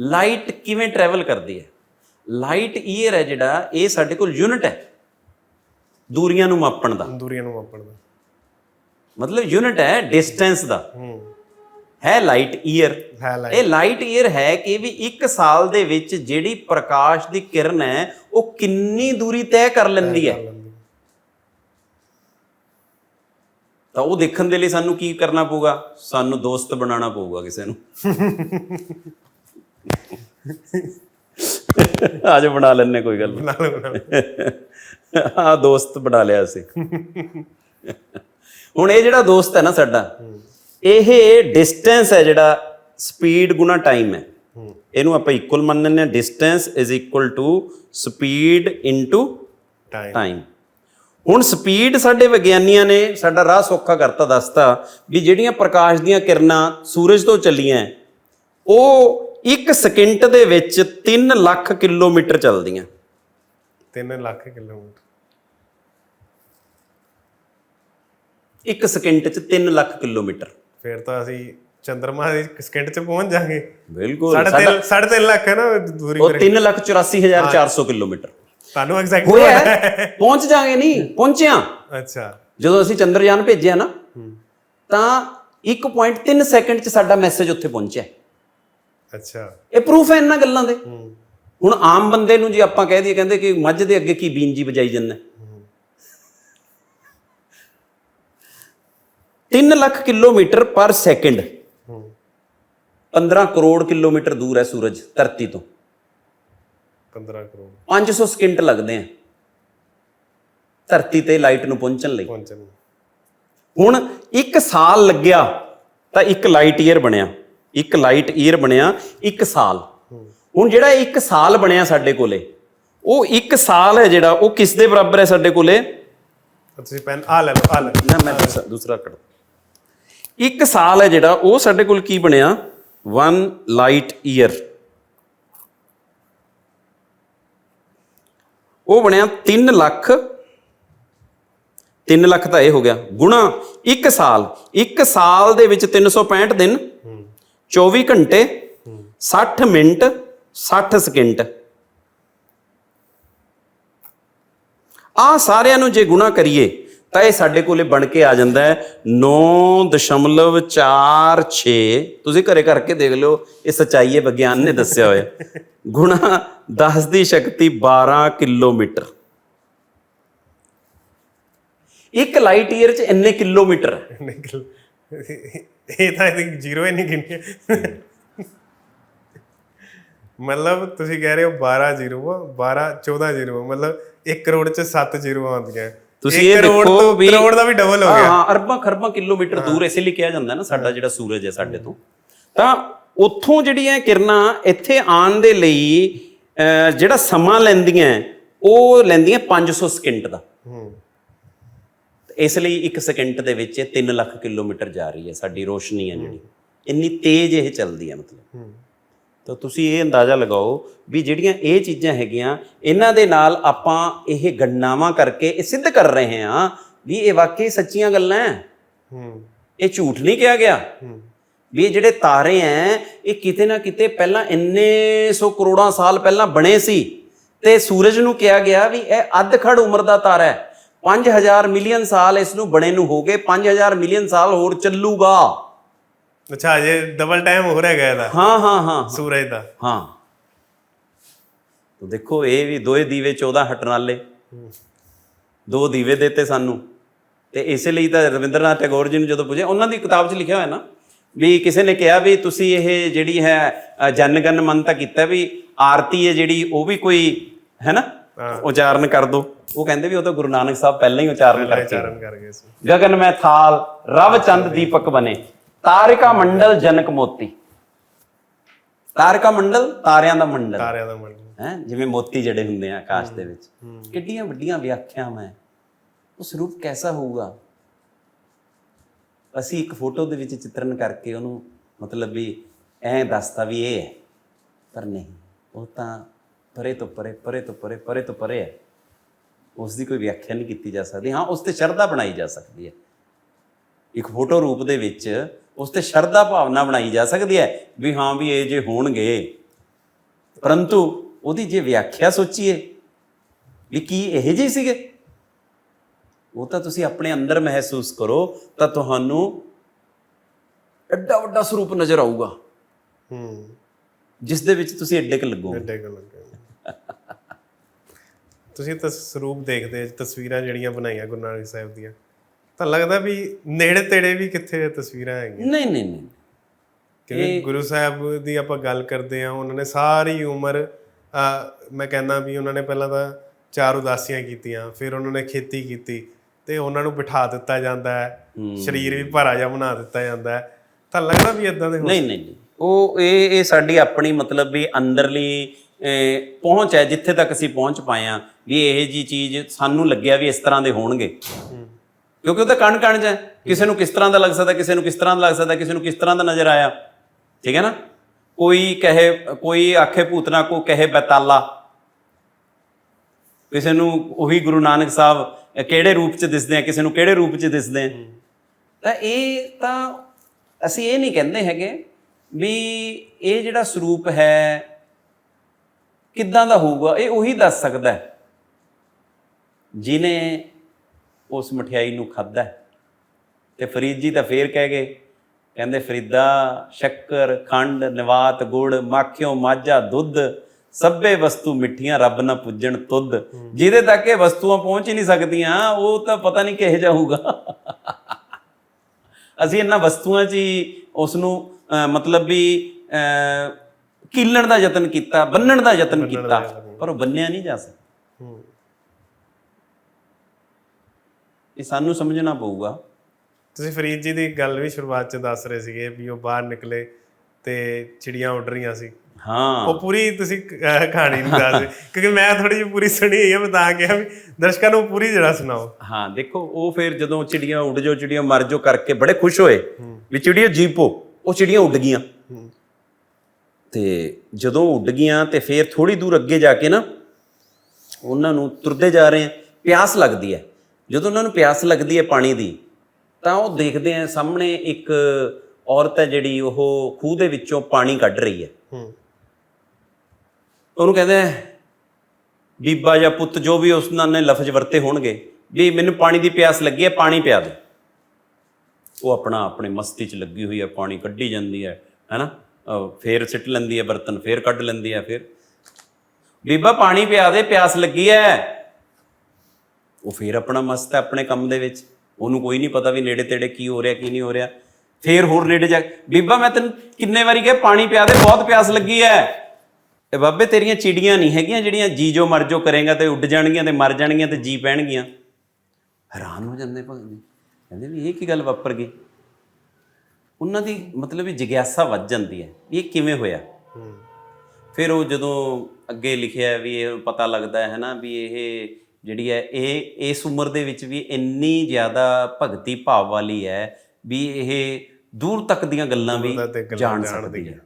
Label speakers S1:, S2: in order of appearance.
S1: Light ਕਿਵੇਂ travel ਕਰਦੀ ਹੈ? ਲਾਈਟ ਈਅਰ ਹੈ ਜਿਹੜਾ ਇਹ ਸਾਡੇ ਕੋਲ ਯੂਨਿਟ ਹੈ। ਦੂਰੀਆਂ ਨੂੰ ਮਾਪਣ ਦਾ।
S2: ਦੂਰੀਆਂ ਨੂੰ ਮਾਪਣ ਦਾ।
S1: ਮਤਲਬ ਯੂਨਿਟ ਹੈ ਡਿਸਟੈਂਸ ਦਾ।
S2: ਹੂੰ।
S1: ਲਾਈਟ ਈਅਰ ਇਹ ਲਾਈਟ ਈਅਰ ਹੈ ਕਿ ਵੀ 1 ਸਾਲ ਦੇ ਵਿੱਚ ਜਿਹੜੀ ਪ੍ਰਕਾਸ਼ ਦੀ ਕਿਰਨ ਹੈ ਉਹ ਕਿੰਨੀ ਦੂਰੀ ਤੈਅ ਕਰ ਲੈਂਦੀ ਹੈ। ਤਾਂ ਉਹ ਦੇਖਣ ਦੇ ਲਈ ਸਾਨੂੰ ਕੀ ਕਰਨਾ ਪਊਗਾ? ਸਾਨੂੰ ਦੋਸਤ ਬਣਾਉਣਾ ਪਊਗਾ ਕਿਸੇ ਨੂੰ। ਅੱਜ ਬਣਾ ਲੈਣੇ ਕੋਈ ਗੱਲ
S2: ਬਣਾ ਲਓ।
S1: ਆ ਦੋਸਤ ਬਣਾ ਲਿਆ ਅਸੀਂ ਹੁਣ ਇਹ ਜਿਹੜਾ ਦੋਸਤ ਹੈ ਨਾ ਸਾਡਾ ਇਹ ਡਿਸਟੈਂਸ ਹੈ ਜਿਹੜਾ ਸਪੀਡ ਗੁਣਾ ਟਾਈਮ ਹੈ। ਇਹਨੂੰ ਆਪਾਂ ਇਕੁਅਲ ਮੰਨ ਲੈਂਦੇ ਹਾਂ distance is equal to speed into
S2: time
S1: ਹੁਣ ਸਪੀਡ ਸਾਡੇ ਵਿਗਿਆਨੀਆਂ ਨੇ ਸਾਡਾ ਰਾਹ ਸੌਖਾ ਕਰਤਾ ਦੱਸਤਾ ਵੀ ਜਿਹੜੀਆਂ ਪ੍ਰਕਾਸ਼ ਦੀਆਂ ਕਿਰਨਾਂ ਸੂਰਜ ਤੋਂ ਚੱਲੀਆਂ ਉਹ 1 ਸਕਿੰਟ ਦੇ ਵਿੱਚ 3 ਲੱਖ ਕਿਲੋਮੀਟਰ ਚੱਲਦੀਆਂ।
S2: 3 ਲੱਖ ਕਿਲੋਮੀਟਰ।
S1: 1 ਸਕਿੰਟ 'ਚ 3 ਲੱਖ ਕਿਲੋਮੀਟਰ।
S2: ਫਿਰ ਤਾਂ ਅਸੀਂ ਚੰਦਰਮਾ ਦੇ ਸਕਿੰਟ 'ਚ ਪਹੁੰਚ ਜਾਾਂਗੇ।
S1: ਬਿਲਕੁਲ।
S2: ਸਾਢੇ ਤਿੰਨ ਸਾਢੇ ਤਿੰਨ ਲੱਖ ਹੈ ਨਾ ਦੂਰੀ
S1: ਉਹ 3 ਲੱਖ 84400 ਕਿਲੋਮੀਟਰ।
S2: ਤੁਹਾਨੂੰ ਐਗਜ਼ੈਕਟ
S1: ਹੋਇਆ। ਪਹੁੰਚ ਜਾਗੇ ਨਹੀਂ ਪਹੁੰਚਿਆ।
S2: ਅੱਛਾ।
S1: ਜਦੋਂ ਅਸੀਂ ਚੰਦਰਯਾਨ ਭੇਜਿਆ ਨਾ ਤਾਂ 1.3 ਸੈਕਿੰਡ 'ਚ ਸਾਡਾ ਮੈਸੇਜ ਉੱਥੇ ਪਹੁੰਚਿਆ।
S2: ਅੱਛਾ।
S1: ਇਹ ਪ੍ਰੂਫ ਹੈ ਇਹਨਾਂ ਗੱਲਾਂ ਦੇ। ਹੁਣ ਆਮ ਬੰਦੇ ਨੂੰ ਜੇ ਆਪਾਂ ਕਹਿ ਦਈਏ ਕਹਿੰਦੇ ਕਿ ਮੱਝ ਦੇ ਅੱਗੇ ਕੀ ਬੀਨ ਜੀ ਵਜਾਈ ਜਾਂਦਾ। 3 ਲੱਖ ਕਿਲੋਮੀਟਰ ਪਰ ਸੈਕਿੰਡ।
S2: ਹੂੰ।
S1: 15 ਕਰੋੜ ਕਿਲੋਮੀਟਰ ਦੂਰ ਹੈ ਸੂਰਜ ਧਰਤੀ ਤੋਂ।
S2: 15 ਕਰੋੜ।
S1: 500 ਸਕਿੰਟ ਲੱਗਦੇ ਆ। ਧਰਤੀ ਤੇ ਲਾਈਟ ਨੂੰ ਪਹੁੰਚਣ ਲਈ। ਹੁਣ 1 ਸਾਲ ਲੱਗਿਆ ਤਾਂ 1 ਲਾਈਟ ਈਅਰ ਬਣਿਆ। 1 ਲਾਈਟ ਈਅਰ ਬਣਿਆ 1 ਸਾਲ। ਹੁਣ ਜਿਹੜਾ 1 ਸਾਲ ਬਣਿਆ ਸਾਡੇ ਕੋਲੇ ਉਹ 1 ਸਾਲ ਹੈ ਜਿਹੜਾ ਉਹ ਕਿਸ ਦੇ ਬਰਾਬਰ ਹੈ ਸਾਡੇ ਕੋਲੇ?
S2: ਤੁਸੀਂ ਪੈਨ ਆ ਲੈ ਲਓ ਆ ਲੈ।
S1: ਨਾ ਮੈਂ ਦੂਸਰਾ ਦੂਸਰਾ ਕੱਢ। ਇੱਕ ਸਾਲ ਹੈ ਜਿਹੜਾ ਉਹ ਸਾਡੇ ਕੋਲ ਕੀ ਬਣਿਆ? 1 ਲਾਈਟ ਈਅਰ ਉਹ ਬਣਿਆ 3 ਲੱਖ 3 ਲੱਖ ਤਾਂ ਇਹ ਹੋ ਗਿਆ। ਗੁਣਾ 1 ਸਾਲ 1 ਸਾਲ ਦੇ ਵਿੱਚ 365 ਦਿਨ। 24 ਘੰਟੇ 60 ਮਿੰਟ 60 ਸਕਿੰਟ। ਆ ਸਾਰਿਆਂ ਨੂੰ ਜੇ ਗੁਣਾ ਕਰੀਏ ਤਾਂ ਇਹ ਸਾਡੇ ਕੋਲੇ ਬਣ ਕੇ ਆ ਜਾਂਦਾ ਹੈ 9.46 ਤੁਸੀਂ ਘਰੇ ਕਰਕੇ ਦੇਖ ਲਿਓ ਇਹ ਸਚਾਈ ਹੈ ਵਿਗਿਆਨ ਨੇ ਦੱਸਿਆ ਹੋਇਆ। ਗੁਣਾ 10 ਦੀ ਸ਼ਕਤੀ 12 ਕਿਲੋਮੀਟਰ। ਇੱਕ ਲਾਈਟ ਈਅਰ ਚ ਇੰਨੇ ਕਿਲੋਮੀਟਰ। ਹੈ।
S2: ਇਹ ਤਾਂ ਇਹਦੀ ਜ਼ੀਰੋ ਹੀ ਨਹੀਂ ਗਿਣਿਆ ਮਤਲਬ ਤੁਸੀਂ ਕਹਿ ਰਹੇ ਹੋ 12 ਜ਼ੀਰੋ 12 14 ਜ਼ੀਰੋ ਮਤਲਬ 1 ਕਰੋੜ ਚ 7 ਜ਼ੀਰੋ ਆਉਂਦੀਆਂ
S1: ਤੁਸੀਂ ਇਹ ਦੇਖੋ ਵੀ
S2: ਕਰੋੜ ਦਾ ਵੀ ਡਬਲ ਹੋ ਗਿਆ।
S1: ਹਾਂ ਅਰਬਾਂ ਖਰਬਾਂ ਕਿਲੋਮੀਟਰ ਦੂਰ ਇਸੇ ਲਈ ਕਿਹਾ ਜਾਂਦਾ ਨਾ ਸਾਡਾ ਜਿਹੜਾ ਸੂਰਜ ਹੈ ਸਾਡੇ ਤੋਂ। ਤਾਂ ਉੱਥੋਂ ਜਿਹੜੀਆਂ ਕਿਰਨਾਂ ਇੱਥੇ ਆਉਣ ਦੇ ਲਈ ਜਿਹੜਾ ਸਮਾਂ ਲੈਂਦੀਆਂ ਉਹ ਲੈਂਦੀਆਂ 500 ਸਕਿੰਟ ਦਾ।
S2: ਹੂੰ।
S1: ਇਸ ਲਈ 1 ਸਕਿੰਟ ਦੇ ਵਿੱਚ 3 ਲੱਖ ਕਿਲੋਮੀਟਰ ਜਾ ਰਹੀ ਹੈ ਸਾਡੀ ਰੋਸ਼ਨੀ ਹੈ ਜਿਹੜੀ। ਇੰਨੀ ਤੇਜ਼ ਇਹ ਚੱਲਦੀ ਹੈ ਮਤਲਬ। ਤਾਂ ਤੁਸੀਂ ਇਹ ਅੰਦਾਜ਼ਾ ਲਗਾਓ ਵੀ ਜਿਹੜੀਆਂ ਇਹ ਚੀਜ਼ਾਂ ਹੈਗੀਆਂ ਇਹਨਾਂ ਦੇ ਨਾਲ ਆਪਾਂ ਇਹ ਗਣਨਾਵਾਂ ਕਰਕੇ ਇਹ ਸਿੱਧ ਕਰ ਰਹੇ ਹਾਂ ਵੀ ਇਹ ਵਾਕਈ ਸੱਚੀਆਂ ਗੱਲਾਂ ਹੈ।
S2: ਹੂੰ।
S1: ਇਹ ਝੂਠ ਨਹੀਂ ਕਿਹਾ ਗਿਆ।
S2: ਹੂੰ।
S1: ਵੀ ਇਹ ਜਿਹੜੇ ਤਾਰੇ ਐ ਇਹ ਕਿਤੇ ਨਾ ਕਿਤੇ ਪਹਿਲਾਂ ਇੰਨੇ ਸੌ ਕਰੋੜਾਂ ਸਾਲ ਪਹਿਲਾਂ ਬਣੇ ਸੀ ਤੇ ਸੂਰਜ ਨੂੰ ਕਿਹਾ ਗਿਆ ਵੀ ਇਹ ਅੱਧ ਖੜ ਉਮਰ ਦਾ ਤਾਰਾ ਹੈ। 5000 ਮਿਲੀਅਨ ਸਾਲ ਇਸ ਨੂੰ ਬਣੇ ਨੂੰ ਹੋ ਗਏ 5000 ਮਿਲੀਅਨ ਸਾਲ ਹੋਰ ਚੱਲੂਗਾ।
S2: ਅੱਛਾ ਜੇ ਡਬਲ ਟਾਈਮ ਹੋ ਰਿਹਾ ਗਿਆ ਇਹਦਾ।
S1: ਹਾਂ ਹਾਂ ਹਾਂ
S2: ਸੂਰਜ ਦਾ।
S1: ਹਾਂ। ਤਾਂ ਦੇਖੋ ਇਹ ਵੀ ਦੋਏ ਦੀਵੇ 14 ਹਟਣ ਵਾਲੇ ਦੋ ਦੀਵੇ ਦਿੱਤੇ ਸਾਨੂੰ। ਤੇ ਇਸੇ ਲਈ ਤਾਂ ਰਵਿੰਦਰਨਾਥ ਟੈਗੋਰ ਜੀ ਨੂੰ ਜਦੋਂ ਪੁੱਛਿਆ ਉਹਨਾਂ ਦੀ ਕਿਤਾਬ 'ਚ ਲਿਖਿਆ ਹੋਇਆ ਨਾ ਵੀ ਕਿਸੇ ਨੇ ਕਿਹਾ ਵੀ ਤੁਸੀਂ ਇਹ ਜਿਹੜੀ ਹੈ ਅ, ਜਨਗਣ ਮਨ ਤਾਂ ਕੀਤਾ ਵੀ ਆਰਤੀ ਹੈ ਜਿਹੜੀ ਉਹ ਵੀ ਕੋਈ ਹੈ ਨਾ? ਉਚਾਰਨ ਕਰ ਦੋ। ਉਹ ਕਹਿੰਦੇ ਵੀ ਉਹ ਤਾਂ ਗੁਰੂ ਨਾਨਕ ਸਾਹਿਬ ਪਹਿਲਾਂ ਹੀ ਉਚਾਰਨ ਕਰਕੇ ਗਗਨ ਮੈਂ ਥਾਲ ਰਵ ਚੰਦ ਦੀਪਕ ਬਨੇ ਤਾਰਿਕਾ ਮੰਡਲ ਜਨਕ ਮੋਤੀ। ਤਾਰਿਕਾ ਮੰਡਲ ਤਾਰਿਆਂ ਦਾ ਮੰਡਲ।
S2: ਤਾਰਿਆਂ ਦਾ ਮੰਡਲ।
S1: ਹੈ? ਜਿਵੇਂ ਮੋਤੀ ਜਿਹੜੇ ਹੁੰਦੇ ਆ ਆਕਾਸ਼ ਦੇ ਵਿੱਚ। ਕਿੱਡੀਆਂ ਵੱਡੀਆਂ ਵਿਆਖਿਆ ਮੈਂ। ਉਸ ਰੂਪ ਕੈਸਾ ਹੋਊਗਾ? ਅਸੀਂ ਇੱਕ ਫੋਟੋ ਦੇ ਵਿੱਚ ਚਿੱਤਰਨ ਕਰਕੇ ਉਹਨੂੰ ਮਤਲਬ ਵੀ ਐਂ ਦੱਸਤਾ ਵੀ ਇਹ ਹੈ। ਪਰ ਨਹੀਂ ਉਹ ਤਾਂ ਪਰੇ ਤੋਂ ਪਰੇ ਪਰੇ ਤੋਂ ਪਰੇ ਪਰੇ ਤੋਂ ਪਰੇ ਹੈ। ਉਸ ਦੀ ਕੋਈ ਵਿਆਖਿਆ ਨਹੀਂ ਕੀਤੀ ਜਾ ਸਕਦੀ। ਹਾਂ ਉਸ ਤੇ ਸ਼ਰਧਾ ਬਣਾਈ ਜਾ ਸਕਦੀ ਹੈ। ਇੱਕ ਫੋਟੋ ਰੂਪ ਦੇ ਵਿੱਚ ਉਸ ਤੇ ਸ਼ਰਧਾ ਭਾਵਨਾ ਬਣਾਈ ਜਾ ਸਕਦੀ ਹੈ ਵੀ ਹਾਂ ਵੀ ਇਹ ਜੇ ਹੋਣਗੇ। ਪਰੰਤੂ ਉਹਦੀ ਜੇ ਵਿਆਖਿਆ ਸੋਚੀਏ ਵੀ ਕੀ ਇਹ ਜਿਹੇ ਸੀਗੇ? ਉਹ ਤਾਂ ਤੁਸੀਂ ਆਪਣੇ ਅੰਦਰ ਮਹਿਸੂਸ ਕਰੋ ਤਾਂ ਤੁਹਾਨੂੰ ਐਡਾ ਵੱਡਾ ਸਰੂਪ ਨਜ਼ਰ ਆਊਗਾ।
S2: ਹੂੰ।
S1: ਜਿਸ ਦੇ ਵਿੱਚ ਤੁਸੀਂ ਐਡੇ ਕ ਲੱਗੋਗੇ।
S2: ਐਡੇ ਕੁ ਲੱਗੇ ਤੁਸੀਂ ਤਾਂ ਸਰੂਪ ਦੇਖਦੇ ਤਸਵੀਰਾਂ ਜਿਹੜੀਆਂ ਬਣਾਈਆਂ ਗੁਰੂ ਨਾਨਕ ਸਾਹਿਬ ਦੀਆਂ। ਤਾਂ ਲੱਗਦਾ ਵੀ ਨੇੜੇ ਤੇੜੇ ਵੀ ਕਿੱਥੇ ਤਸਵੀਰਾਂ ਹੈਗੀਆਂ।
S1: ਨਹੀਂ ਨਹੀਂ ਨਹੀਂ।
S2: ਕਿਉਂਕਿ ਗੁਰੂ ਸਾਹਿਬ ਦੀ ਆਪਾਂ ਗੱਲ ਕਰਦੇ ਆ ਉਹਨਾਂ ਨੇ ਸਾਰੀ ਉਮਰ ਮੈਂ ਕਹਿੰਦਾ ਵੀ ਉਹਨਾਂ ਨੇ ਪਹਿਲਾਂ ਤਾਂ ਚਾਰ ਉਦਾਸੀਆਂ ਕੀਤੀਆਂ ਫਿਰ ਉਹਨਾਂ ਨੇ ਖੇਤੀ ਕੀਤੀ ਤੇ ਉਹਨਾਂ ਨੂੰ ਬਿਠਾ ਦਿੱਤਾ ਜਾਂਦਾ ਹੈ। ਸਰੀਰ ਵੀ ਭਾਰਾ ਜਿਹਾ ਬਣਾ ਦਿੱਤਾ ਜਾਂਦਾ ਹੈ। ਤਾਂ ਲੱਗਦਾ ਵੀ ਇਦਾਂ ਦੇ
S1: ਨਹੀਂ ਨਹੀਂ। ਉਹ ਇਹ ਇਹ ਸਾਡੀ ਆਪਣੀ ਮਤਲਬ ਵੀ ਅੰਦਰਲੀ ਪਹੁੰਚ ਹੈ ਜਿੱਥੇ ਤੱਕ ਅਸੀਂ ਪਹੁੰਚ ਪਾਏ ਆ ਵੀ ਇਹ ਜੀ ਚੀਜ਼ ਸਾਨੂੰ ਲੱਗਿਆ ਵੀ ਇਸ ਤਰ੍ਹਾਂ ਦੇ ਹੋਣਗੇ। ਕਿਉਂਕਿ ਉਹ ਤਾਂ ਕਣ ਕਣ ਚ ਹੈ। ਕਿਸੇ ਨੂੰ ਕਿਸ ਤਰ੍ਹਾਂ ਦਾ ਲੱਗ ਸਕਦਾ ਕਿਸੇ ਨੂੰ ਕਿਸ ਤਰ੍ਹਾਂ ਦਾ ਲੱਗ ਸਕਦਾ ਕਿਸੇ ਨੂੰ ਕਿਸ ਤਰ੍ਹਾਂ ਦਾ ਨਜ਼ਰ ਆਇਆ। ਠੀਕ ਹੈ ਨਾ? ਕੋਈ ਕਹੇ ਕੋਈ ਆਖੇ ਭੂਤਨਾ ਕੋ ਕਹੇ ਬਤਾਲਾ। ਕਿਸੇ ਨੂੰ ਉਹੀ ਗੁਰੂ ਨਾਨਕ ਸਾਹਿਬ ਕਿਹੜੇ ਰੂਪ ਚ ਦਿਸਦੇ ਆ ਕਿਸੇ ਨੂੰ ਕਿਹੜੇ ਰੂਪ ਚ ਦਿਸਦੇ ਆ। ਤਾਂ ਇਹ ਤਾਂ ਅਸੀਂ ਇਹ ਨਹੀਂ ਕਹਿੰਦੇ ਹੈਗੇ ਵੀ ਇਹ ਜਿਹੜਾ ਸਰੂਪ ਹੈ ਕਿੱਦਾਂ ਦਾ ਹੋਊਗਾ ਇਹ ਉਹੀ ਦੱਸ ਸਕਦਾ ਹੈ। ਜਿਨੇ ਉਸ ਮਠਿਆਈ ਨੂੰ ਖਾਦਾ ਤੇ ਫਰੀਦ ਜੀ ਤਾਂ ਫੇਰ ਕਹਿ ਗਏ ਕਹਿੰਦੇ ਫਰੀਦਾ ਸ਼ੱਕਰ ਖੰਡ ਨਿਵਾਤ ਗੁੜ ਮਾਖਿਓ ਮਾਝਾ ਦੁੱਧ ਸਭੇ ਵਸਤੂ ਮਿੱਠੀਆਂ ਰੱਬ ਨਾ ਪੁੱਜਣ ਤੁਧ। ਜਿਹਦੇ ਤੱਕ ਇਹ ਵਸਤੂਆਂ ਪਹੁੰਚ ਹੀ ਨਹੀਂ ਸਕਦੀਆਂ ਉਹ ਤਾਂ ਪਤਾ ਨਹੀਂ ਕਿਹੋ ਜਿਹਾ ਹੋਊਗਾ। ਅਸੀਂ ਇਹਨਾਂ ਵਸਤੂਆਂ 'ਚ ਹੀ ਉਸ ਨੂੰ ਅਹ, ਮਤਲਬ ਵੀ ਅਹ, ਕੀਲਣ ਦਾ ਯਤਨ ਕੀਤਾ ਬੰਨਣ ਦਾ ਯਤਨ ਕੀਤਾ ਪਰ ਉਹ ਬੰਨਿਆ ਨਹੀਂ ਜਾ ਸਕਦਾ। ਇਹ ਸਾਨੂੰ ਸਮਝਣਾ ਪਊਗਾ।
S2: ਤੁਸੀਂ ਫਰੀਦ ਜੀ ਦੀ ਗੱਲ ਵੀ ਸ਼ੁਰੂਆਤ ਚ ਦੱਸ ਰਹੇ ਸੀਗੇ ਵੀ ਉਹ ਬਾਹਰ ਨਿਕਲੇ ਤੇ ਚਿੜੀਆਂ ਉੱਡ ਰਹੀਆਂ ਸੀ।
S1: ਹਾਂ।
S2: ਉਹ ਪੂਰੀ ਤੁਸੀਂ ਕਹਾਣੀ ਨਹੀਂ ਦੱਸ ਕਿਉਂਕਿ ਮੈਂ ਥੋੜੀ ਜਿਹੀ ਪੂਰੀ ਸੁਣੀ ਹੈ ਮੈਂ ਤਾਂ ਕਿਹਾ ਵੀ ਦਰਸ਼ਕਾਂ ਨੂੰ ਪੂਰੀ ਜਰਾ ਸੁਣਾਓ।
S1: ਹਾਂ ਦੇਖੋ ਉਹ ਫਿਰ ਜਦੋਂ ਚਿੜੀਆਂ ਉੱਡ ਜੋ ਚਿੜੀਆਂ ਮਰ ਜੋ ਕਰਕੇ ਬੜੇ ਖੁਸ਼ ਹੋਏ ਵੀ ਚਿੜੀਆਂ ਜੀਪੋ ਉਹ ਚਿੜੀਆਂ ਉੱਡ ਗਈਆਂ। ਤੇ ਜਦੋਂ ਉੱਡ ਗਈਆਂ ਤੇ ਫਿਰ ਥੋੜੀ ਦੂਰ ਅੱਗੇ ਜਾ ਕੇ ਨਾ ਉਹਨਾਂ ਨੂੰ ਤੁਰਦੇ ਜਾ ਰਹੇ ਆ ਪਿਆਸ ਲੱਗਦੀ ਹੈ। ਜਦੋਂ ਉਹਨਾਂ ਨੂੰ ਪਿਆਸ ਲੱਗਦੀ ਹੈ ਪਾਣੀ ਦੀ ਤਾਂ ਉਹ ਦੇਖਦੇ ਆ ਸਾਹਮਣੇ ਇੱਕ ਔਰਤ ਹੈ ਜਿਹੜੀ ਉਹ ਖੂਹ ਦੇ ਵਿੱਚੋਂ ਪਾਣੀ ਕੱਢ ਰਹੀ ਹੈ।
S2: ਹੂੰ।
S1: ਉਹਨੂੰ ਕਹਿੰਦੇ ਆ, ਬੀਬਾ ਜਾਂ ਪੁੱਤ ਜੋ ਵੀ ਉਸ ਨਾਲ ਨੇ ਲਫ਼ਜ਼ ਵਰਤੇ ਹੋਣਗੇ ਵੀ ਮੈਨੂੰ ਪਾਣੀ ਦੀ ਪਿਆਸ ਲੱਗੀ ਹੈ ਪਾਣੀ ਪਿਆ ਦੇ। ਉਹ ਆਪਣਾ ਆਪਣੇ ਮਸਤੀ 'ਚ ਲੱਗੀ ਹੋਈ ਹੈ ਪਾਣੀ ਕੱਢੀ ਜਾਂਦੀ ਹੈ ਹੈਨਾ ਫੇਰ ਸਿੱਟ ਲੈਂਦੀ ਹੈ ਬਰਤਨ, ਫੇਰ ਕੱਢ ਲੈਂਦੀ ਹੈ ਫੇਰ। ਬੀਬਾ, ਪਾਣੀ ਪਿਆ ਦੇ, ਪਿਆਸ ਲੱਗੀ ਹੈ ਉਹ ਫੇਰ ਆਪਣਾ ਮਸਤ ਹੈ ਆਪਣੇ ਕੰਮ ਦੇ ਵਿੱਚ। ਉਹਨੂੰ ਕੋਈ ਨਹੀਂ ਪਤਾ ਵੀ ਨੇੜੇ ਤੇੜੇ ਕੀ ਹੋ ਰਿਹਾ, ਕੀ ਨਹੀਂ ਹੋ ਰਿਹਾ। ਫੇਰ ਹੋਰ ਨੇੜੇ ਜਾ ਬੀਬਾ, ਮੈਂ ਤੈਨੂੰ ਕਿੰਨੇ ਵਾਰੀ ਕਿਹਾ, ਪਾਣੀ ਪਿਆ ਦੇ, ਬਹੁਤ ਪਿਆਸ ਲੱਗੀ ਹੈ ਇਹ ਬਾਬੇ, ਤੇਰੀਆਂ ਚਿੜੀਆਂ ਨਹੀਂ ਹੈਗੀਆਂ ਜਿਹੜੀਆਂ ਜੀ ਜੋ ਮਰ ਜੋ ਕਰੇਗਾ ਤੇ ਉੱਡ ਜਾਣਗੀਆਂ ਤੇ ਮਰ ਜਾਣਗੀਆਂ ਤੇ ਜੀ ਪੈਣਗੀਆਂ। ਹੈਰਾਨ ਹੋ ਜਾਂਦੇ ਭਗਤ ਜੀ ਕਹਿੰਦੇ ਵੀ ਇਹ ਕੀ ਗੱਲ ਵਾਪਰ ਗਈ? ਉਹਨਾਂ ਦੀ ਮਤਲਬ ਵੀ ਜਿਗਿਆਸਾ ਵੱਜ ਜਾਂਦੀ ਹੈ ਵੀ ਇਹ ਕਿਵੇਂ ਹੋਇਆ। ਫਿਰ ਉਹ ਜਦੋਂ ਅੱਗੇ ਲਿਖਿਆ ਵੀ ਇਹ ਪਤਾ ਲੱਗਦਾ ਹੈ ਨਾ ਵੀ ਇਹ ਜਿਹੜੀ ਹੈ ਇਹ ਇਸ ਉਮਰ ਦੇ ਵਿੱਚ ਵੀ ਇੰਨੀ ਜ਼ਿਆਦਾ ਭਗਤੀ ਭਾਵ ਵਾਲੀ ਹੈ ਵੀ ਇਹ ਦੂਰ ਤੱਕ ਦੀਆਂ ਗੱਲਾਂ ਵੀ ਜਾਣ ਸਕਦੀ ਹੈ।